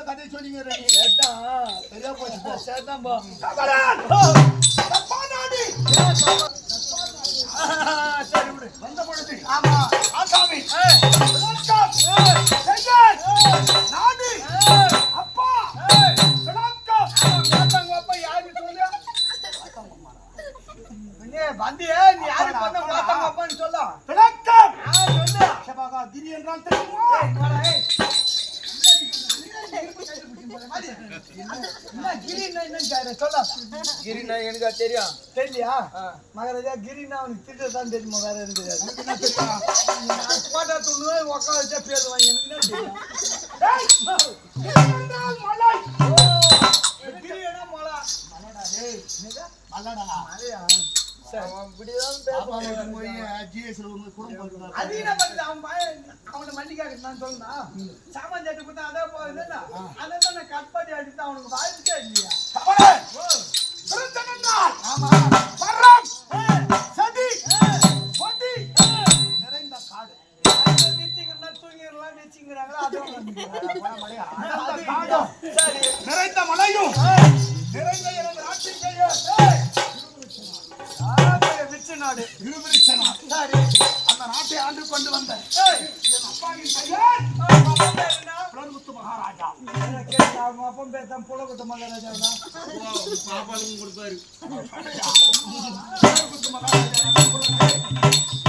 இந்த கதையை சரிதான். சரியா போச்சு. சரிதான் சரி விடு. வந்த பொழுது ஆமா. ஆசாமி தெரியலையா மகாராஜா கிரினா அவனுக்கு திட்டத்தான் தெரியுமா? வேற எனக்கு தெரியாது போட்டா துண்ணு உட்கார வச்சா பேசுவான். எனக்கு என்ன தெரியும்? மொளா மலைடா டேய் மலைடா அவன் மல்லிகாக்கு நான் சொன்னா சாமான் சட்டு கொடுத்தா அதே போகுதுல்ல அதை தான் நான் கட் பண்ணி அடித்து அவனுக்கு வாழ்க்கை இல்லையா? நிறைந்த மலையும். நிறைந்த எனது நாட்டின் பெயர் ஏய். ஆ, விச்சு நாடு. திருவிருச்சனா. சரி அந்த நாட்டை ஆண்டு கொண்டு வந்த. என் அப்பாவின் பெயர். என்ன? புலன்முத்து மகாராஜா என்ன கேட்டா, அவங்க அப்பா பேர் தான் புலகுத்த மகாராஜாவா? புலன்முத்து மகாராஜா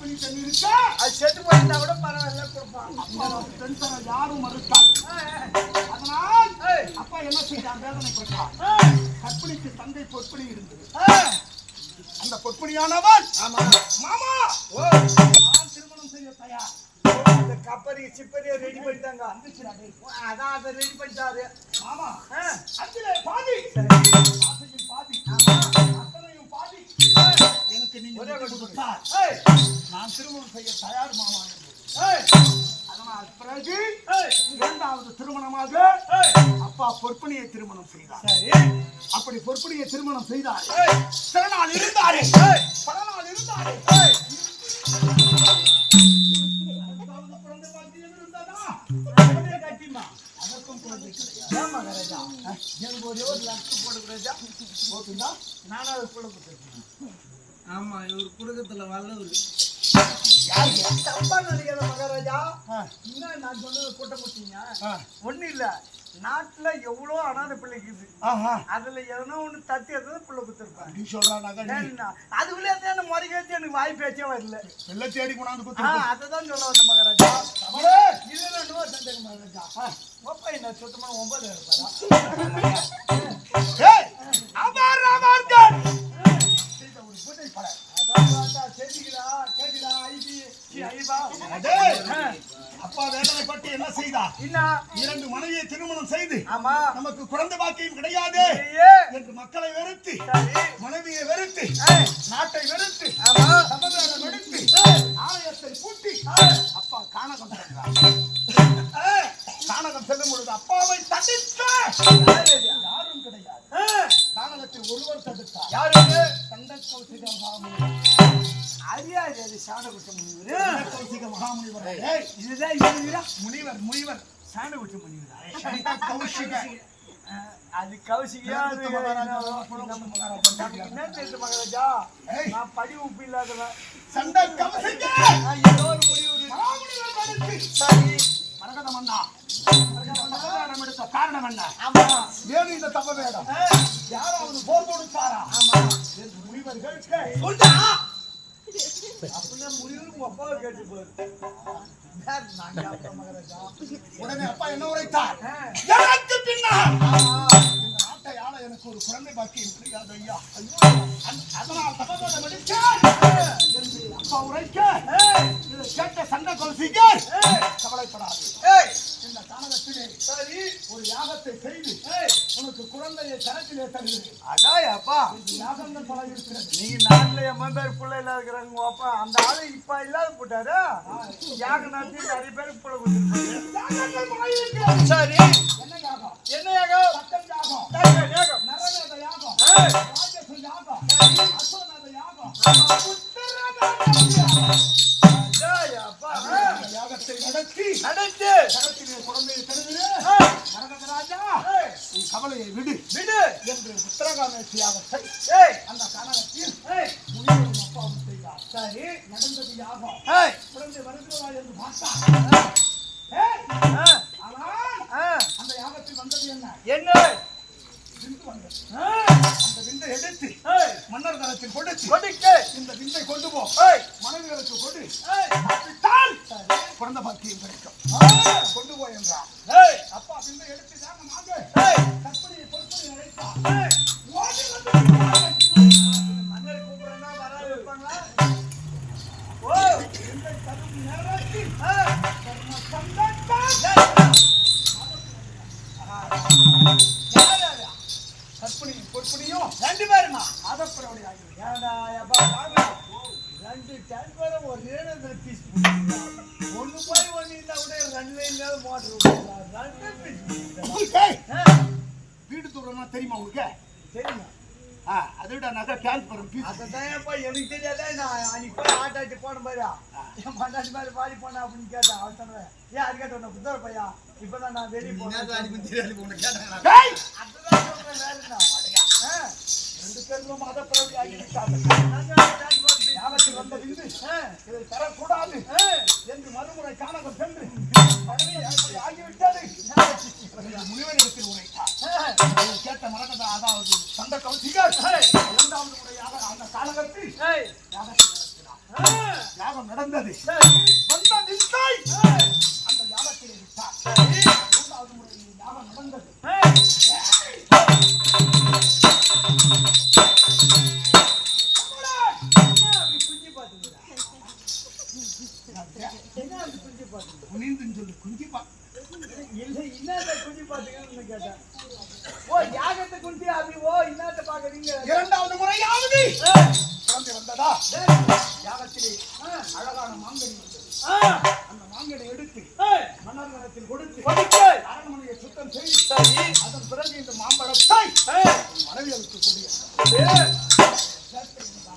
பெண் இருக்க? அது செத்து போயிருந்தா கூட பரவாயில்ல கொடுப்பான். இந்த தர யாரும் மறுத்தார் அதனால் அப்பா என்ன செய்தார்? வேதனைப்பட்டார் ஏய், கற்பிணிக்கு தந்தை பொற்பணி இருந்தது. அந்த பொற்பணியானவன் ஆமா. மாமா ஓ. நான் திருமணம் செய்ய தயார். அந்த கப்பரி சிப்பரியை ரெடி பண்ணிட்டாங்க. அதான் அதை ரெடி பண்ணிட்டாரு. மாமா ஆ, அஞ்சிலே பாதி. பாதி. ஆமா. அத்தனையும் பாதி. எனக்கு நீங்க நான் திருமணம் செய்ய தயார் மாமா என்று ஏய், அதனால் அது பிறகு இரண்டாவது திருமணமாக அப்பா பொற்பனியை திருமணம் செய்தார். சரி. அப்படி பொற்பனியை திருமணம் செய்தார். சில நாள் இருந்தாரே. பல நாள் இருந்தாரே? எனக்கு ஒரே ஒரு லட்டு போடு ராஜா. போட்டுண்டா நானும் அது கொடுத்துருக்கேன். ஆமா இவர் குடுக்கத்துல வல்லவர். தப்பா நினைக்காத மகாராஜா? என்ன நான் சொன்னது கூட்ட முட்டீங்க ஆ, ஒண்ணும் இல்ல. நாட்டுல எவ்வளவு அனாதை பிள்ளைக்குது அதுல எதனா ஒண்ணு தட்டி எடுத்தது புள்ள நீ. ஏன்னா, அதுக்குள்ளே தான் என்ன முறை கேட்டு எனக்கு வாய் பேச்சே வரல. வெள்ளை தேடி கொண்டாந்து குத்து அததான் சொல்ல வந்த மகாராஜா. இதுல நோ சந்தேகம் மகாராஜா. ஒப்பா என்ன சுத்தமா ஒன்பது இருப்பாரா? அமர் ஒரு அதான் அப்பா வேதனைப்பட்டு என்ன செய்தா? இரண்டு மனைவியை திருமணம் செய்து ஆமா. நமக்கு குழந்தை பாக்கியம் கிடையாது. என்று மக்களை வெறுத்து மனைவியை வெறுத்து நாட்டை வெறுத்து ஆமா. சமதானம் எடுத்து ஆலயத்தை பூட்டி அப்பா கானகம் கானகம் செல்லும் பொழுது அப்பாவை இது? யாரும் கிடையாது. கானகத்தில் ஒருவர் தடுத்தார். யாரு இது? சண்ட கௌசிக மகாமுனிவர் அறியாது அது முனிவர் கௌசிக மகாமுனிவர் இதுதான் முனிவர் முனிவர் சாணகுட்ட முனிவர் கௌசிக அது கௌசிகா அது என்ன- புலகுத்த மகாராஜா. நான் படி உப்பு இல்லாதவன் சண்டை ஏதோ ஒரு முடிவு சரி மரகத மரகதம் எடுத்த காரணம் என்ன ஆமா ஏன் இந்த தப்ப வேடம் யாராவது போர் கொடுத்தாரா ஆமா என்று முனிவர்கள் கேள். உடனே அப்பா என்ன உரைத்தார்? எனக்கு பின்னால். எனக்கு ஒரு குழந்தை பாக்கியம் கிடையாது ஐயா. அதனால் எடுக்க என்று அப்பா உரைக்க இதை கேட்ட சண்டை கொல்சிக்க கவலைப்படாது. இந்த காலகத்திலே சரி. ஒரு யாகத்தை செய்து உனக்கு குழந்தையை கரத்திலே தருகிறேன். அடாய் அப்பா யாகங்கள் பல இருக்கிறது. நீங்க நாட்டுல எம்மன் பேர் பிள்ளை இல்லாத இருக்கிறாங்க அப்பா. அந்த ஆளு இப்ப இல்லாத போட்டாரு? யாக நடத்தி நிறைய பேருக்கு பிள்ளை இருக்கிறது. சரி. என்ன யாகம்? என்ன யாகம்? சட்டம் யாகம். டாக்டர் யாகம். நரநாத யாகம். ராஜச யாகம். அஸ்வநாத யாகம். அப்பா இந்த யாகத்தை நடத்தி. நடத்து. குழந்தையை கவலையை விடு. விடு. என்று ஏய். அந்த கனகத்தில் முனிவரும் அப்பாவும் செய்தார். சரி நடந்தது யாகம் குழந்தை வருகிறதா என்று பார்த்தார். மண்டாட்டி மாதிரி பாடி போன அப்படின்னு கேட்டேன். அவன் சொன்னேன் ஏன் அது கேட்டேன் புத்தர பையா இப்பதான் நான் வெளியே போனேன். ரெண்டு பேரும் ஆதப்பரவடி ஆகிவிட்டார்கள் நாங்க டேங்க் போட்டு பீஸ். யாகத்தில் வந்த ஆ, இதை தரக்கூடாது. என்று மறுமுறை காணகம் சென்று ஆகிவிட்டது. என்று முனிவரிடத்தில் உரைத்தார். கேட்ட மரகத அதாவது சந்த கௌசிகர் இரண்டாவது முறையாக அந்த காலகத்தில் யாகம் நடந்தது. வந்த ஏய், அந்த யாகத்தில் விட்டார். மூன்றாவது முறையில் யாகம் நடந்தது.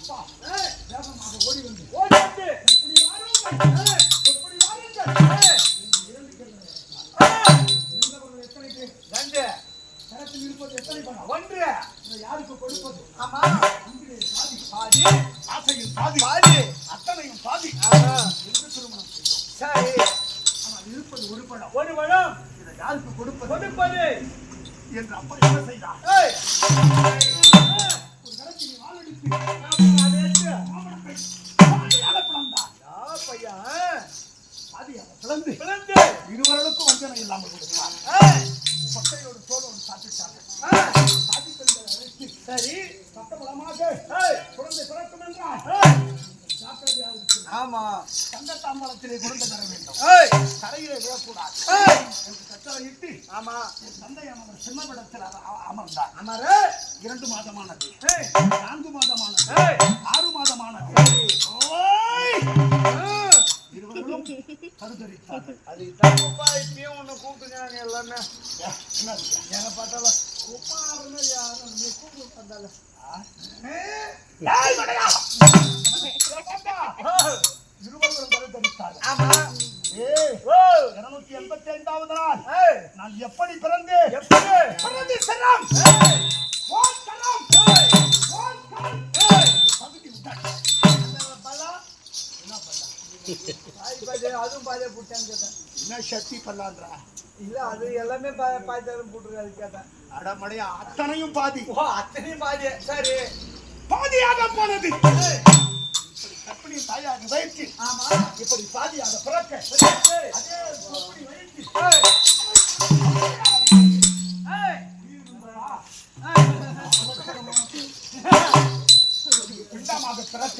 அப்பா வேகமாக ஓடி வந்து. ஓடி வந்து. இப்படி வாருங்கள் பிளந்து பிளந்து. இருவர்களுக்கும் வஞ்சனை இல்லாமல் கொடுத்தார் ஏய், கொட்டையோடு தோலோடு சாதித்தங்களை அழைத்து சரி. சட்டபலமாக குழந்தை பிறக்கும் என்றால் ஆமா. தங்க தாம்பலத்திலே குழந்தை தர வேண்டும். கரையிலே விழக்கூடாது. என்று கட்டளையிட்டு ஆமா. தந்தை அவர் சிம்மவிடத்தில் அமர்ந்தார். அமரு. இரண்டு மாதமானது. நான்கு மாதமானது. ஆறு மாதமானது. ஓய்! ம். இருவர்களும் கருதரித்தார்கள் அது தப்புப்பா இப்பயும் உன்னை கூப்பிட்டுங்க எல்லாமே? எங்க பார்த்தாலும் குமார்னு யாரும் நீ கூப்பிட்டு பார்த்தால ஏய், மடையா! இருவர்களும் கருதரித்தார்கள் ஆமா. ஏய், ஓ! இருநூத்தி எண்பத்தி ஐந்தாவது நாள். ஏய்! நான் எப்படி பிறந்தேன் எப்படி? பிறந்து ஏய்! பகுதி பலா என்ன பாய் அதுவும் பாய் போட்டான்னு கேட்டேன். என்ன சக்தி பல்லான்றா இல்ல அது எல்லாமே தரம் போட்டுருக்காது கேட்டேன். அடமடையா அத்தனையும் பாதி. ஓ அத்தனையும் பாதி. சரி. பாதியாக போனது. கற்பிணி தாயாக வயிற்று ஆமா. இப்படி பாதியாக பிறக்க? அதே வயிற்று பிண்டமாக பிறக்க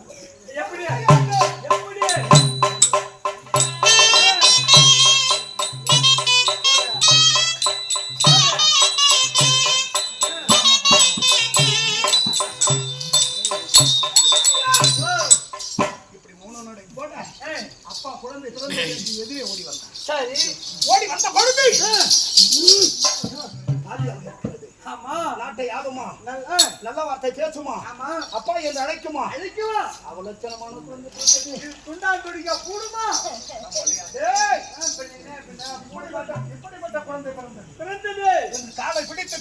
நல்ல வார்த்தை பேசுமா? ஆமா. அப்பா என்று அழைக்குமா? அழிக்குமா அவலட்சணமான குழந்தை துண்டா துடிக்க கூடுமா. இப்படிப்பட்ட குழந்தை பிறந்தது. காலை பிடித்து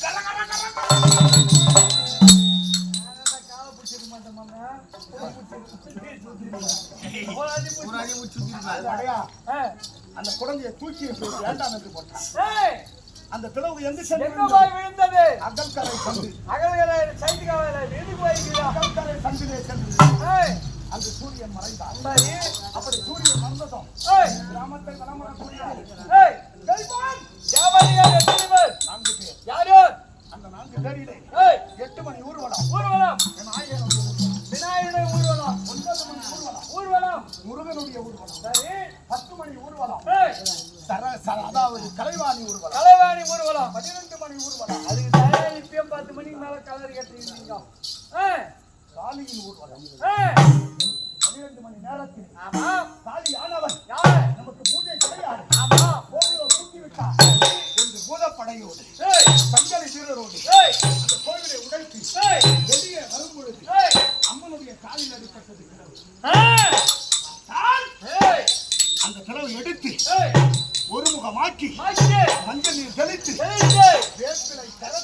அந்த குழந்தையை தூக்கி வேண்டாம் என்று போட்டான்? அந்த பிளவு எங்கு சென்று எங்க போய் விழுந்தது? அகல்கரை சந்து. அகல்கரை சைட்டு காவல எதுக்கு போயிருக்கிறா அகல்கரை சந்திலே சென்று. அங்கு சூரியன் மறைந்தார். சரி அப்படி சூரியன் மறைந்ததும் கிராமத்தை ஏய் தெய்வம் வியாபாரிகள் எத்தனை பேர் நான்கு பேர். யார்? யார்? அந்த நான்கு பேரிலே எட்டு மணி ஊர்வலம். ஊர்வலம். என் ஆயிரம் ஊர்வலம். முருகனுடைய ஊர்வலம். பத்து மணி ஊர்வலம். அதாவது கலைவாணி ஊர்வலம். கலைவாணி ஊர்வலம். பன்னிரண்டு மணி ஊர்வலம். அதுக்கு தயாரி இப்பயும் பத்து மணிக்கு மேல கலர் கட்டிருந்தீங்க காளியின் ஊர்வலம். பன்னிரண்டு மணி நேரத்தில் ஆமா. காளி ஆனவன் யார்? நமக்கு பூஜை கிடையாது ஆமா. கோவிலை தூக்கி விட்டார் பூதப்படையோடு சங்கரி வீரரோடு அந்த கோவிலை உடைத்து வெளியே வரும் பொழுது ஏய்! அம்மனுடைய காலில் அடிப்பட்டது அந்த கிழவு எடுத்து ஒருமுகமாக்கி மஞ்சள் நீர் தெளித்து வேப்பிலை கரத்தோடு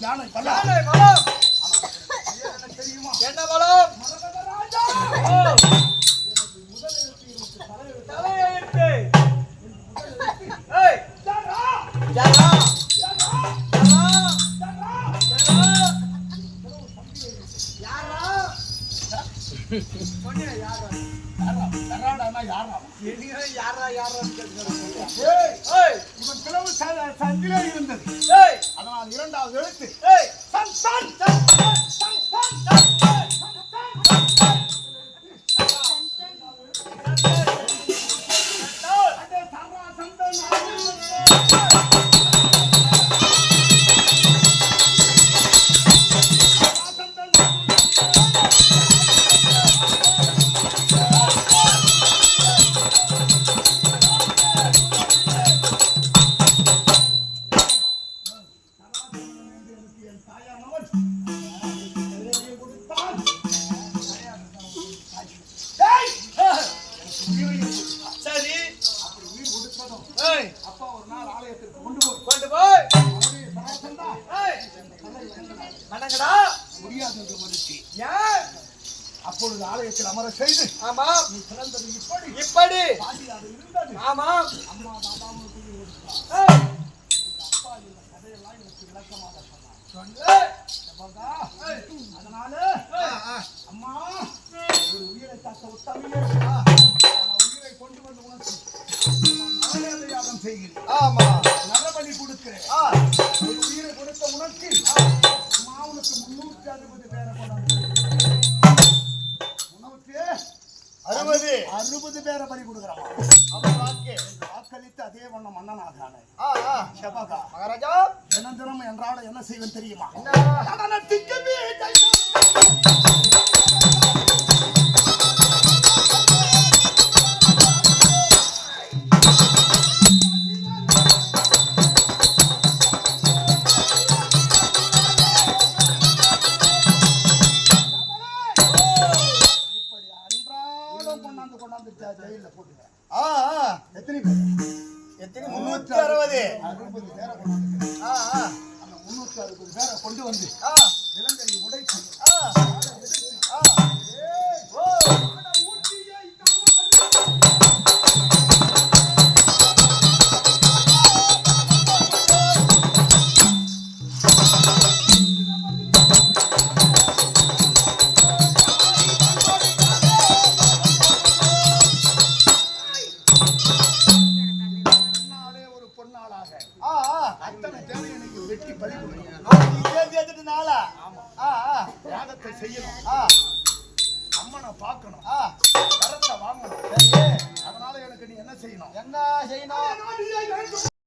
யானை பலம் தெரியுமா என்ன பலம் யாரா யாரா இவன் கிளவு சங்கிலே இருந்தது ஆனால் இரண்டாவது எழுத்து. அதனால அம்மா ஒரு உயிரை தக்க உத்தமையே உயிரை கொண்டு வந்து உணர்ச்சி செய்கிறேன் ஆமா நல்ல பணி கொடுக்கிறேன் ஒரு உயிரை கொடுத்த உணர்ச்சி அம்மா உனக்கு முன்னூற்றி அறுபது. பேரை கொண்டாந்து உணவுக்கு அறுபது அறுபது பேரை பணி கொடுக்குறான் வாக்களித்து அதே வண்ண மன்னனாகானே செபகா. மகாராஜா. தினம் தினம் என்றாட என்ன செய்வேன் தெரியுமா?